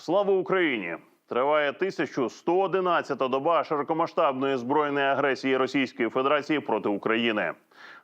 Слава Україні! Триває 1111-та доба широкомасштабної збройної агресії Російської Федерації проти України.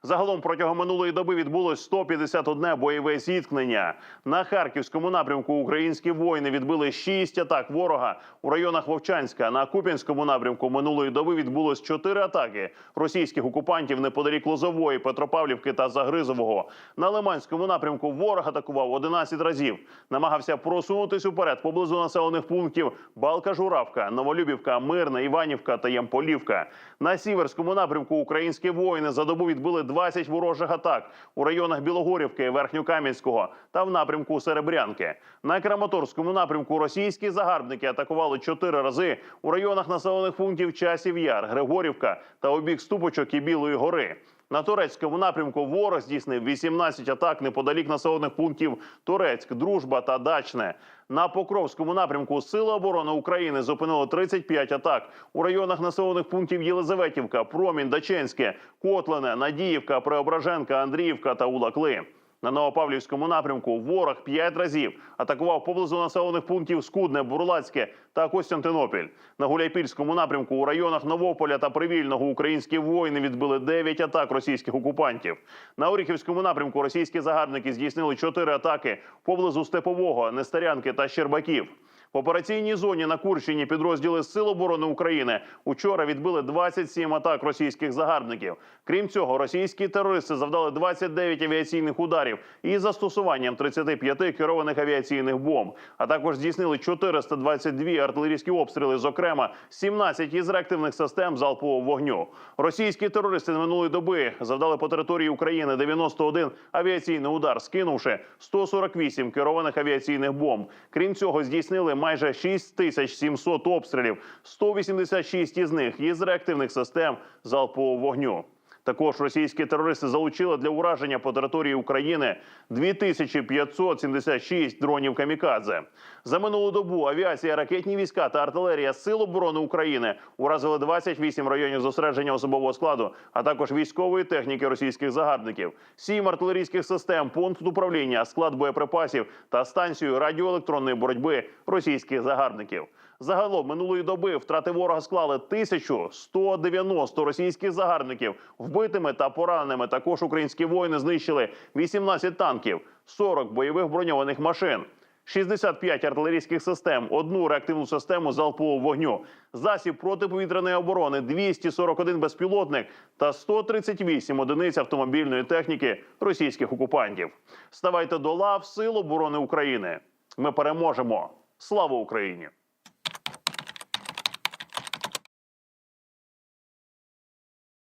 Загалом протягом минулої доби відбулось 151 бойове зіткнення. На харківському напрямку українські воїни відбили 6 атак ворога у районах Вовчанська. На Куп'янському напрямку минулої доби відбулось 4 атаки російських окупантів неподалік Лозової, Петропавлівки та Загризового. На Лиманському напрямку ворог атакував 11 разів. Намагався просунутись уперед поблизу населених пунктів Балка Журавка, Новолюбівка, Мирна, Іванівка та Ямполівка. На сіверському напрямку українські воїни за добу відбили 20 ворожих атак у районах Білогорівки, Верхньокам'янського та в напрямку Серебрянки. На Краматорському напрямку російські загарбники атакували 4 рази у районах населених пунктів Часів Яр, Григорівка та обік Ступочок і Білої гори. На турецькому напрямку ворог здійснив 18 атак неподалік населених пунктів Турецьк, Дружба та Дачне. На Покровському напрямку Сили оборони України зупинили 35 атак у районах населених пунктів Єлизаветівка, Промінь, Даченське, Котлине, Надіївка, Преображенка, Андріївка та Улакли. На Новопавлівському напрямку ворог п'ять разів атакував поблизу населених пунктів Скудне, Бурлацьке та Костянтинопіль. На Гуляйпільському напрямку у районах Новополя та Привільного українські воїни відбили 9 атак російських окупантів. На Оріхівському напрямку російські загарбники здійснили 4 атаки поблизу Степового, Нестерянки та Щербаків. В операційній зоні на Курщині підрозділи Сил оборони України учора відбили 27 атак російських загарбників. Крім цього, російські терористи завдали 29 авіаційних ударів із застосуванням 35 керованих авіаційних бомб, а також здійснили 422 артилерійські обстріли, зокрема 17 із реактивних систем залпового вогню. Російські терористи минулої доби завдали по території України 91 авіаційний удар, скинувши 148 керованих авіаційних бомб. Крім цього, здійснили майже 6700 обстрілів, 186 із них із реактивних систем залпового вогню. Також російські терористи залучили для ураження по території України 2576 дронів камікадзе. За минулу добу авіація, ракетні війська та артилерія Сил оборони України уразили 28 районів зосередження особового складу, а також військової техніки російських загарбників, сім артилерійських систем, пункт управління, склад боєприпасів та станцію радіоелектронної боротьби російських загарбників. Загалом минулої доби втрати ворога склали 1190 російських загарбників. Вбитими та пораненими також українські воїни знищили 18 танків, 40 бойових броньованих машин. 65 артилерійських систем, одну реактивну систему залпового вогню, засіб протиповітряної оборони, 241 безпілотник та 138 одиниць автомобільної техніки російських окупантів. Ставайте до лав Сил оборони України. Ми переможемо. Слава Україні!